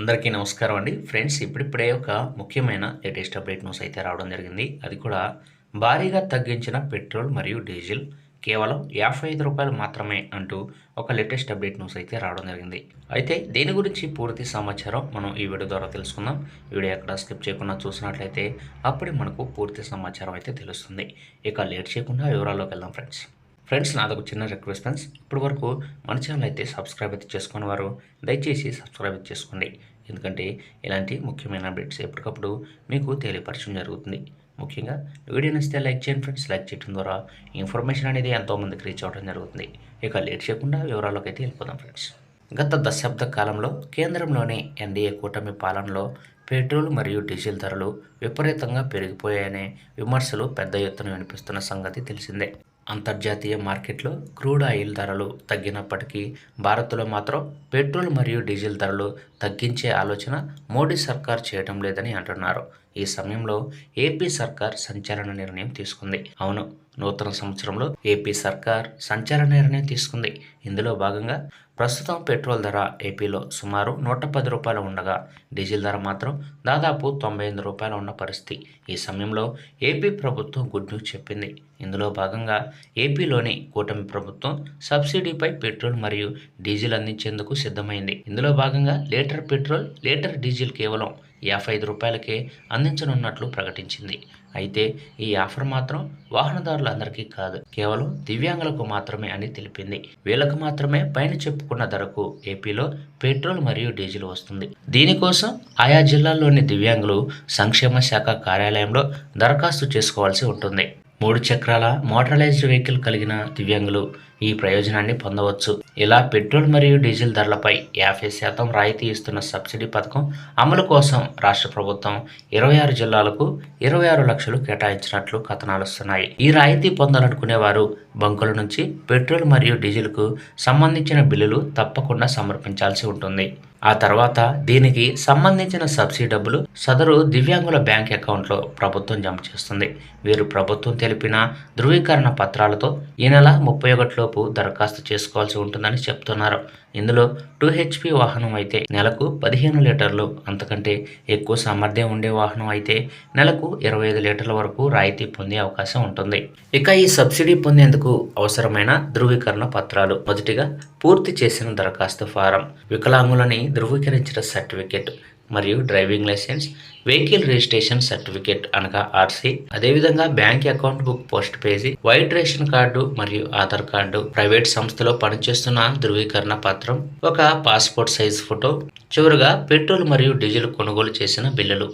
అందరికీ నమస్కారం అండి. ఫ్రెండ్స్ ఇప్పుడిప్పుడే ఒక ముఖ్యమైన లేటెస్ట్ అప్డేట్ న్యూస్ అయితే రావడం జరిగింది. అది కూడా భారీగా తగ్గించిన పెట్రోల్ మరియు డీజిల్ కేవలం యాభై ఐదు రూపాయలు మాత్రమే అంటూ ఒక లేటెస్ట్ అప్డేట్ న్యూస్ అయితే రావడం జరిగింది. అయితే దీని గురించి పూర్తి సమాచారం మనం ఈ వీడియో ద్వారా తెలుసుకుందాం. వీడియో ఎక్కడ స్కిప్ చేయకుండా చూసినట్లయితే అప్పుడే మనకు పూర్తి సమాచారం అయితే తెలుస్తుంది. ఇక లేట్ చేయకుండా వివరాల్లోకి వెళ్దాం ఫ్రెండ్స్. ఫ్రెండ్స్ నాదొక చిన్న రిక్వెస్ట్ ఫ్రెండ్స్. ఇప్పటి వరకు మన ఛానల్ అయితే సబ్స్క్రైబ్ అయితే చేసుకున్న వారు దయచేసి సబ్స్క్రైబ్ అయితే చేసుకోండి. ఎందుకంటే ఇలాంటి ముఖ్యమైన అప్డేట్స్ ఎప్పటికప్పుడు మీకు తెలియపరచడం జరుగుతుంది. ముఖ్యంగా వీడియో నచ్చితే లైక్ చేయండి ఫ్రెండ్స్. లైక్ చేయడం ద్వారా ఇన్ఫర్మేషన్ అనేది ఎంతోమందికి రీచ్ అవ్వడం జరుగుతుంది. ఇక లేట్ చేయకుండా వివరాల్లోకి అయితే వెళ్ళిపోదాం ఫ్రెండ్స్. గత దశాబ్ద కాలంలో కేంద్రంలోని ఎన్డీఏ కూటమి పాలనలో పెట్రోల్ మరియు డీజిల్ ధరలు విపరీతంగా పెరిగిపోయాయనే విమర్శలు పెద్ద ఎత్తున వినిపిస్తున్న సంగతి తెలిసిందే. అంతర్జాతీయ మార్కెట్లో క్రూడ్ ఆయిల్ ధరలు తగ్గినప్పటికీ భారత్లో మాత్రం పెట్రోల్ మరియు డీజిల్ ధరలు తగ్గించే ఆలోచన మోడీ సర్కార్ చేయడం లేదని అంటున్నారు. ఈ సమయంలో ఏపీ సర్కార్ సంచలన నిర్ణయం తీసుకుంది. అవును నూతన సంవత్సరంలో ఏపీ సర్కార్ సంచలన నిర్ణయం తీసుకుంది. ఇందులో భాగంగా ప్రస్తుతం పెట్రోల్ ధర ఏపీలో సుమారు నూట పది రూపాయలు ఉండగా డీజిల్ ధర మాత్రం దాదాపు తొంభై ఎనిమిది రూపాయలు ఉన్న పరిస్థితి. ఈ సమయంలో ఏపీ ప్రభుత్వం గుడ్ న్యూస్ చెప్పింది. ఇందులో భాగంగా ఏపీలోని కూటమి ప్రభుత్వం సబ్సిడీపై పెట్రోల్ మరియు డీజిల్ అందించేందుకు సిద్ధమైంది. ఇందులో భాగంగా లీటర్ పెట్రోల్ లీటర్ డీజిల్ కేవలం యాభై ఐదు రూపాయలకే అందించనున్నట్లు ప్రకటించింది. అయితే ఈ ఆఫర్ మాత్రం వాహనదారులందరికీ కాదు కేవలం దివ్యాంగులకు మాత్రమే అని తెలిపింది. వీళ్ళకు మాత్రమే పైన చెప్పుకున్న ధరకు ఏపీలో పెట్రోల్ మరియు డీజిల్ వస్తుంది. దీనికోసం ఆయా జిల్లాల్లోని దివ్యాంగులు సంక్షేమ శాఖ కార్యాలయంలో దరఖాస్తు చేసుకోవాల్సి ఉంటుంది. మూడు చక్రాల మోటరైజ్డ్ వెహికల్ కలిగిన దివ్యాంగులు ఈ ప్రయోజనాన్ని పొందవచ్చు. ఇలా పెట్రోల్ మరియు డీజిల్ ధరలపై యాభై శాతం రాయితీ ఇస్తున్న సబ్సిడీ పథకం అమలు కోసం రాష్ట్ర ప్రభుత్వం ఇరవై ఆరు జిల్లాలకు ఇరవై ఆరు లక్షలు కేటాయించినట్లు కథనాలు వస్తున్నాయి. ఈ రాయితీ పొందాలనుకునే వారు బంకుల నుంచి పెట్రోల్ మరియు డీజిల్కు సంబంధించిన బిల్లులు తప్పకుండా సమర్పించాల్సి ఉంటుంది. ఆ తర్వాత దీనికి సంబంధించిన సబ్సిడీ డబ్బులు సదరు దివ్యాంగుల బ్యాంక్ అకౌంట్లో ప్రభుత్వం జమ చేస్తుంది. వీరు ప్రభుత్వం తెలిపిన ధృవీకరణ పత్రాలతో ఈ నెల ముప్పై ఒకటిలోపు దరఖాస్తు చేసుకోవాల్సి ఉంటుందని చెప్తున్నారు. ఇందులో టూ హెచ్పి వాహనం అయితే నెలకు పదిహేను లీటర్లు అంతకంటే ఎక్కువ సామర్థ్యం ఉండే వాహనం అయితే నెలకు ఇరవై ఐదు లీటర్ల వరకు రాయితీ పొందే అవకాశం ఉంటుంది. ఇక ఈ సబ్సిడీ పొందేందుకు పొందేందుకు అవసరమైన ధృవీకరణ పత్రాలు? మొదటిగా పూర్తి చేసిన దరఖాస్తు ఫారం. వికలాంగులని ధృవీకరించిన సర్టిఫికేట్ మరియు driving license vehicle registration certificate అనగా ఆర్సీ అదేవిధంగా bank account book post page white ration card మరియు ఆధార్ కార్డు. ప్రైవేట్ సంస్థలో పనిచేస్తున్న ధృవీకరణ పత్రం ఒక పాస్పోర్ట్ సైజ్ ఫోటో చివరగా పెట్రోల్ మరియు డీజిల్ కొనుగోలు చేసిన బిల్లులు.